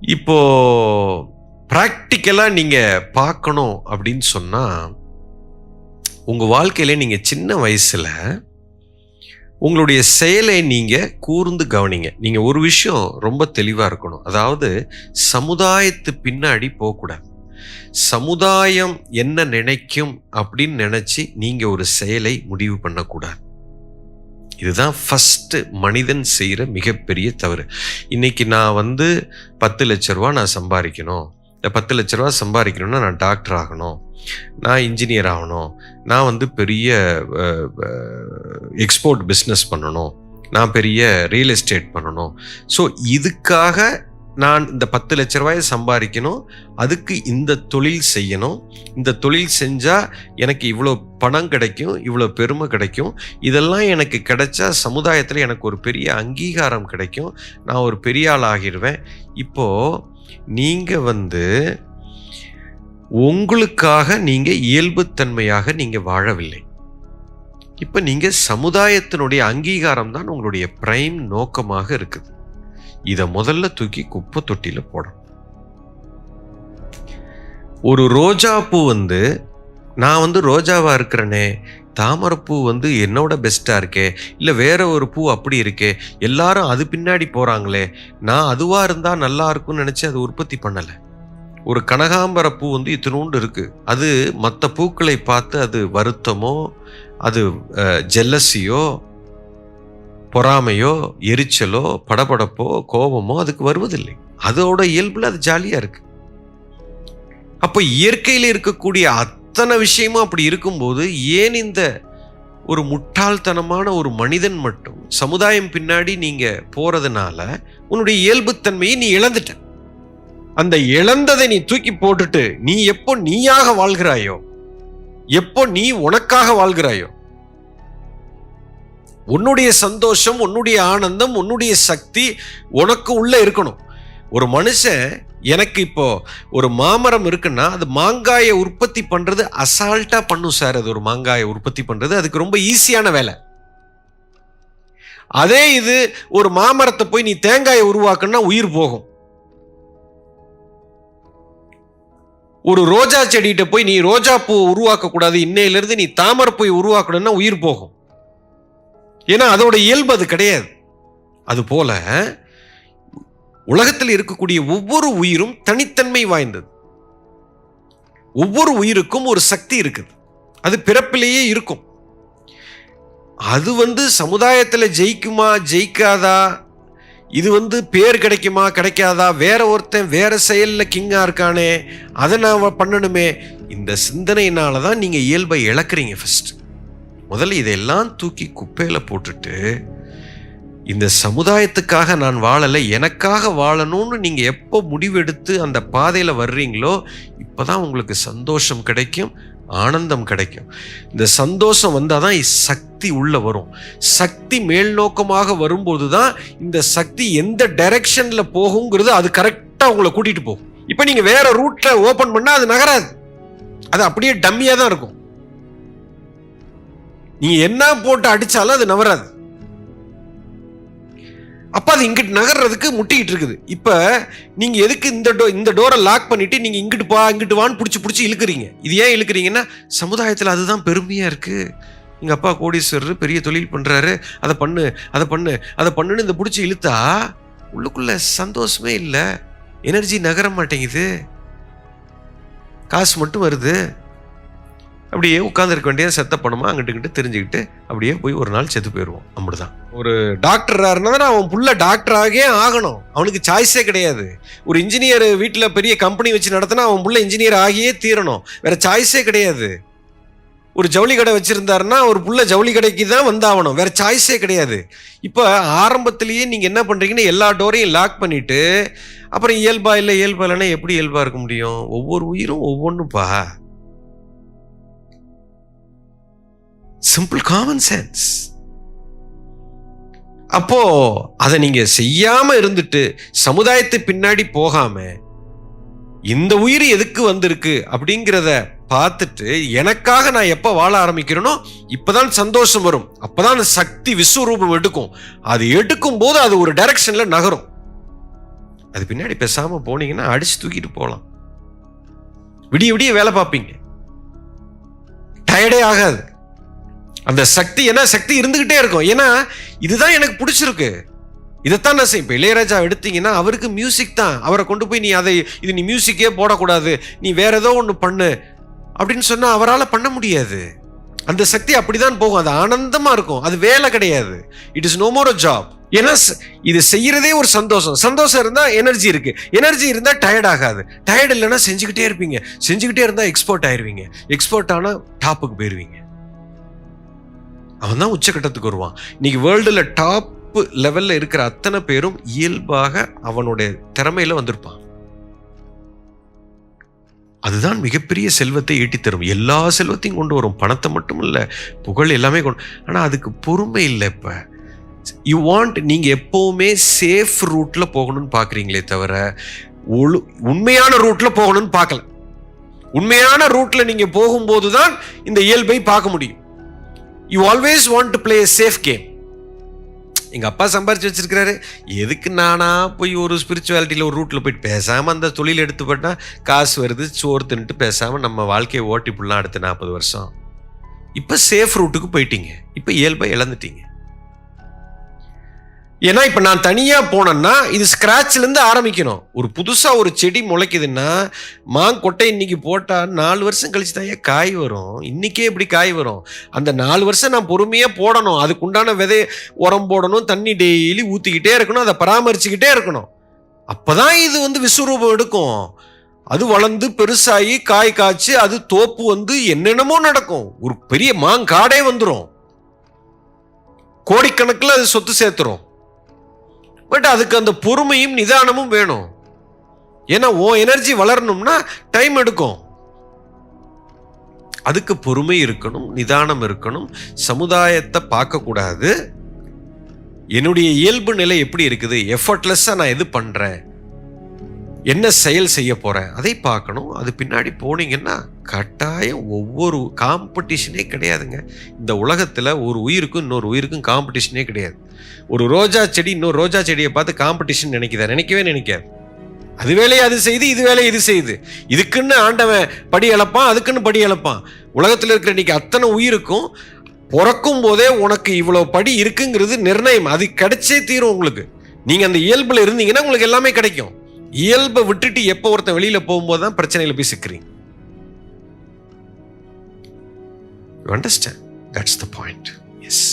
இப்போ ப்ராக்டிக்கலாக நீங்கள் பார்க்கணும் அப்படின்னு சொன்னால் உங்கள் வாழ்க்கையில் நீங்கள் சின்ன வயசில் உங்களுடைய செயலை நீங்கள் கூர்ந்து கவனிங்க. நீங்கள் ஒரு விஷயம் ரொம்ப தெளிவாக இருக்கணும். அதாவது சமுதாயத்து பின்னாடி போகக்கூடாது. சமுதாயம் என்ன நினைக்கும் அப்படின்னு நினச்சி நீங்கள் ஒரு செயலை முடிவு பண்ணக்கூடாது. இதுதான் ஃபஸ்ட்டு மனிதன் செய்கிற மிகப்பெரிய தவறு. இன்றைக்கி நான் வந்து பத்து லட்ச ரூபா நான் சம்பாதிக்கணும். இந்த பத்து லட்ச ரூபா சம்பாதிக்கணும்னா நான் டாக்டர் ஆகணும். நான் இன்ஜினியர் ஆகணும். நான் வந்து பெரிய எக்ஸ்போர்ட் பிஸ்னஸ் பண்ணணும். நான் பெரிய ரியல் எஸ்டேட் பண்ணணும். ஸோ இதுக்காக நான் இந்த பத்து லட்ச ரூபாயை சம்பாதிக்கணும். அதுக்கு இந்த தொழில் செய்யணும். இந்த தொழில் செஞ்சால் எனக்கு இவ்வளோ பணம் கிடைக்கும் இவ்வளோ பெருமை கிடைக்கும். இதெல்லாம் எனக்கு கிடைச்சா சமுதாயத்தில் எனக்கு ஒரு பெரிய அங்கீகாரம் கிடைக்கும். நான் ஒரு பெரிய ஆள் ஆகிடுவேன். இப்போது நீங்கள் வந்து உங்களுக்காக நீங்கள் இயல்புத்தன்மையாக நீங்கள் வாழவில்லை. இப்போ நீங்கள் சமுதாயத்தினுடைய அங்கீகாரம் தான் உங்களுடைய பிரைம் நோக்கமாக இருக்குது. இதை முதல்ல தூக்கி குப்பை தொட்டியில் போடணும். ஒரு ரோஜா பூ வந்து நான் வந்து ரோஜாவாக இருக்கிறேனே தாமரைப்பூ வந்து என்னோட பெஸ்ட்டாக இருக்கே இல்லை வேற ஒரு பூ அப்படி இருக்கே எல்லாரும் அது பின்னாடி போகிறாங்களே நான் அதுவாக இருந்தால் நல்லா இருக்கும்னு நினச்சி அதை உற்பத்தி பண்ணலை. ஒரு கனகாம்பர பூ வந்து இத்தினோண்டு இருக்குது அது மற்ற பூக்களை பார்த்து அது வருத்தமோ அது ஜெல்லசியோ பொறாமையோ எரிச்சலோ படபடப்போ கோபமோ அதுக்கு வருவதில்லை. அதோட இயல்பில் அது ஜாலியாக இருக்கு. அப்போ இயற்கையில் இருக்கக்கூடிய அத்தனை விஷயமும் அப்படி இருக்கும்போது ஏன் இந்த ஒரு முட்டாள்தனமான ஒரு மனிதன் மட்டும் சமுதாயம் பின்னாடி நீங்கள் போகிறதுனால உன்னுடைய இயல்புத்தன்மையை நீ இழந்துட்ட. அந்த இழந்ததை நீ தூக்கி போட்டுட்டு நீ எப்போ நீயாக வாழ்கிறாயோ எப்போ நீ உனக்காக வாழ்கிறாயோ உன்னுடைய சந்தோஷம் உன்னுடைய ஆனந்தம் உன்னுடைய சக்தி உனக்கு உள்ளே இருக்கணும். ஒரு மனுஷன் எனக்கு இப்போ ஒரு மாமரம் இருக்குன்னா அது மாங்காயை உற்பத்தி பண்ணுறது அசால்ட்டாக பண்ணும் சார். அது ஒரு மாங்காயை உற்பத்தி பண்ணுறது அதுக்கு ரொம்ப ஈஸியான வேலை. அதே இது ஒரு மாமரத்தை போய் நீ தேங்காயை உருவாக்குன்னா உயிர் போகும். ஒரு ரோஜா செடிகிட்ட போய் நீ ரோஜா பூ உருவாக்க கூடாது இன்னையிலிருந்து நீ தாமரை போய் உருவாக்கணும்னா உயிர் போகும். ஏன்னா அதோட இயல்பு அது கிடையாது. அதுபோல உலகத்தில் இருக்கக்கூடிய ஒவ்வொரு உயிரும் தனித்தன்மை வாய்ந்தது. ஒவ்வொரு உயிருக்கும் ஒரு சக்தி இருக்குது. அது பிறப்பிலேயே இருக்கும். அது வந்து சமுதாயத்தில் ஜெயிக்குமா ஜெயிக்காதா? இது வந்து பேர் கிடைக்குமா கிடைக்காதா? வேற ஒருத்தன் வேற செயலில் கிங்காக இருக்கானே அதை நான் பண்ணணுமே. இந்த சிந்தனையினால தான் நீங்கள் இயல்பை இழக்கிறீங்க ஃபஸ்ட்டு முதல்ல இதையெல்லாம் தூக்கி குப்பையில் போட்டுட்டு இந்த சமுதாயத்துக்காக நான் வாழலை எனக்காக வாழணும்னு நீங்கள் எப்போ முடிவெடுத்து அந்த பாதையில் வர்றீங்களோ இப்போ தான் உங்களுக்கு சந்தோஷம் கிடைக்கும் ஆனந்தம் கிடைக்கும். இந்த சந்தோஷம் வந்தால் தான் சக்தி உள்ளே வரும். சக்தி மேல் நோக்கமாக வரும்போது தான் இந்த சக்தி எந்த டைரக்ஷனில் போகுங்கிறது அது கரெக்டாக உங்களை கூட்டிகிட்டு போகும். இப்போ நீங்கள் வேறு ரூட்டில் ஓப்பன் பண்ணால் அது நகராது. அது அப்படியே டம்மியாக தான் இருக்கும். நீங்கள் என்ன போட்டு அடித்தாலும் அது நவராது. அப்ப அது இங்கிட்டு நகர்றதுக்கு முட்டிக்கிட்டு இருக்குது. இப்போ நீங்கள் எதுக்கு இந்த டோ இந்த டோரை லாக் பண்ணிட்டு நீங்கள் இங்கிட்டு பா இங்கிட்டு வான்னு பிடிச்சி பிடிச்சி இழுக்கிறீங்க? இது ஏன் இழுக்கிறீங்கன்னா சமுதாயத்தில் அதுதான் பெருமையாக இருக்குது எங்கள் அப்பா கோடீஸ்வரர் பெரிய தொழில் பண்ணுறாரு அதை பண்ணு அதை பண்ணு அதை பண்ணுன்னு இந்த பிடிச்சி இழுத்தா உள்ளுக்குள்ள சந்தோஷமே இல்லை. எனர்ஜி நகர மாட்டேங்குது. காசு மட்டும் வருது. அப்படியே உட்காந்துருக்க வேண்டிய செத்த பணமா அங்கிட்டு இங்கிட்டு தெரிஞ்சுக்கிட்டு அப்படியே போய் ஒரு நாள் செத்து போயிடுவோம். அப்படிதான் ஒரு டாக்டரா இருந்தா அவன் புள்ள டாக்டராகவே ஆகணும். அவனுக்கு சாய்ஸே கிடையாது. ஒரு இன்ஜினியர் வீட்டில் பெரிய கம்பெனி வச்சு நடத்தினா அவன் புள்ள இன்ஜினியர் ஆகியே தீரணும். வேற சாய்ஸே கிடையாது. ஒரு ஜவுளி கடை வச்சிருந்தாருன்னா ஒரு புள்ள ஜவுளி கடைக்கு தான் வந்தாகணும் வேற சாய்ஸே கிடையாது. இப்போ ஆரம்பத்திலேயே நீங்கள் என்ன பண்ணுறீங்கன்னு எல்லா டோரையும் லாக் பண்ணிட்டு அப்புறம் இயல்பா இல்லை இயல்பா இல்லைன்னா எப்படி இயல்பா இருக்க முடியும்? ஒவ்வொரு உயிரும் ஒவ்வொன்றுப்பா சிம்பிள் காமன் சென்ஸ் அப்போ அதை நீங்க செய்யாம இருந்துட்டு சமுதாயத்து பின்னாடி போகாம இந்த உயிர் எதுக்கு வந்திருக்கு அப்படிங்கிறத பார்த்துட்டு எனக்காக நான் எப்போ வாழ ஆரம்பிக்கிறேனோ இப்போதான் சந்தோஷம் வரும். அப்போதான் அந்த சக்தி விஸ்வரூபம் எடுக்கும். அது எடுக்கும் போது அது ஒரு டைரக்ஷன்ல நகரும். அது பின்னாடி பேசாம போனீங்கன்னா அடிச்சு தூக்கிட்டு போகலாம் விடிய விடிய வேலை பார்ப்பீங்க. டயர்டே ஆகாது. சக்தி ஏன்னா சக்தி இருந்துகிட்டே இருக்கும். ஏன்னா இதுதான் எனக்கு பிடிச்சிருக்கு. இதைத்தான் நான் செய்யும் இப்போ இளையராஜா எடுத்தீங்கன்னா அவருக்கு மியூசிக் தான். அவரை கொண்டு போய் நீ அதை இது நீ மியூசிக்கே போடக்கூடாது. நீ வேற ஏதோ ஒன்று பண்ணு. அப்படின்னு சொன்னால் அவரால் பண்ண முடியாது. அந்த சக்தி அப்படிதான் போகும். அது ஆனந்தமாக இருக்கும். அது வேலை கிடையாது. It is no more a job ஏன்னா இது செய்யறதே ஒரு சந்தோஷம். சந்தோஷம் இருந்தால் எனர்ஜி இருக்கு. எனர்ஜி இருந்தால் டயர்ட் ஆகாது. டயர்ட் இல்லைன்னா செஞ்சுக்கிட்டே இருப்பீங்க. செஞ்சுக்கிட்டே இருந்தால் எக்ஸ்போர்ட் ஆயிடுவீங்க எக்ஸ்போர்ட் ஆனால் டாப்புக்கு போயிடுவீங்க அவன் தான் உச்சக்கட்டத்துக்கு வருவான். இன்னைக்கு வேர்ல்டில் டாப் லெவலில் இருக்கிற அத்தனை பேரும் இயல்பாக அவனுடைய திறமையில் வந்திருப்பான். அதுதான் மிகப்பெரிய செல்வத்தை ஈட்டித் தரும். எல்லா செல்வத்தையும் கொண்டு வரும். பணத்தை மட்டும் இல்லை புகழ் எல்லாமே கொண்டு ஆனால் அதுக்கு பொறுமை இல்லை இப்போ. யூ வாண்ட் நீங்கள் எப்போவுமே சேஃப் ரூட்டில் போகணும்னு பார்க்குறீங்களே தவிர ஒழு உண்மையான ரூட்டில் போகணும்னு பார்க்கல உண்மையான ரூட்டில் நீங்கள் போகும்போது தான் இந்த இயல்பை பார்க்க முடியும். You always want to play safe game எங்கள் அப்பா சம்பாரிச்சு வச்சிருக்கிறாரு. எதுக்கு நானா போய் ஒரு ஸ்பிரிச்சுவாலிட்டியில் ஒரு ரூட்டில் போயிட்டு பேசாமல் அந்த தொழில் எடுத்து காசு வருது சோறு தின்னுட்டு பேசாமல் நம்ம வாழ்க்கையை ஓட்டி புடலாம் அடுத்த நாற்பது வருஷம். இப்போ சேஃப் ரூட்டுக்கு போயிட்டீங்க. இப்போ இயல்பாக இழந்துட்டீங்க. ஏன்னா இப்போ நான் தனியாக போனேன்னா இது ஸ்க்ராட்ச்லேருந்து ஆரம்பிக்கணும். ஒரு புதுசாக ஒரு செடி முளைக்குதுன்னா மாங்கொட்டை இன்னைக்கு போட்டால் நாலு வருஷம் கழிச்சு தான் காய் வரும்? இன்னைக்கே இப்படி காய் வரும். அந்த நாலு வருஷம் நான் பொறுமையாக போடணும். அதுக்குண்டான விதை உரம் போடணும் தண்ணி டெய்லி ஊற்றிக்கிட்டே இருக்கணும் அதை பராமரிச்சுக்கிட்டே இருக்கணும். அப்போ தான் இது வந்து விஸ்வரூபம் எடுக்கும். அது வளர்ந்து பெருசாகி காய் காய்ச்சி அது தோப்பு வந்து என்னென்னமோ நடக்கும். ஒரு பெரிய மாங்காடே வந்துடும் கோடிக்கணக்கில் அது சொத்து சேர்த்துரும். பட் அதுக்கு அந்த பொறுமையும் நிதானமும் வேணும். ஏன்னா ஓ எனர்ஜி வளரணும்னா டைம் எடுக்கும். அதுக்கு பொறுமை இருக்கணும் நிதானம் இருக்கணும். சமுதாயத்தை பார்க்கக்கூடாது. என்னுடைய இயல்பு நிலை எப்படி இருக்குது? எஃபர்ட்லெஸ்ஸாக நான் எது பண்ணுறேன் என்ன செயல் செய்ய போகிறேன் அதை பார்க்கணும். அது பின்னாடி போனீங்கன்னா கட்டாயம் ஒவ்வொரு காம்படிஷனே கிடையாதுங்க. இந்த உலகத்தில் ஒரு உயிருக்கும் இன்னொரு உயிருக்கும் காம்படிஷனே கிடையாது. ஒரு ரோஜா செடி இன்னொரு ரோஜா செடியை பார்த்து காம்படிஷன் நினைக்குதா? நினைக்கவே நினைக்காது. அது வேலையை அது செய்து இது வேலையை இது செய்யுது இதுக்குன்னு ஆண்டவன் படி இழப்பான் அதுக்குன்னு படி இழப்பான். உலகத்தில் இருக்கிற இன்னைக்கு அத்தனை உயிருக்கும் பிறக்கும் போதே உனக்கு இவ்வளோ படி இருக்குங்கிறது நிர்ணயம். அது கிடைச்சே தீரும் உங்களுக்கு. நீங்கள் அந்த இயல்பில் இருந்தீங்கன்னா உங்களுக்கு எல்லாமே கிடைக்கும். இயல்பை விட்டுட்டு எப்போ ஒருத்தன் வெளியில போகும்போது தான் பிரச்சனையில போய் சிக்கிறீங்க? Understand that's the point yes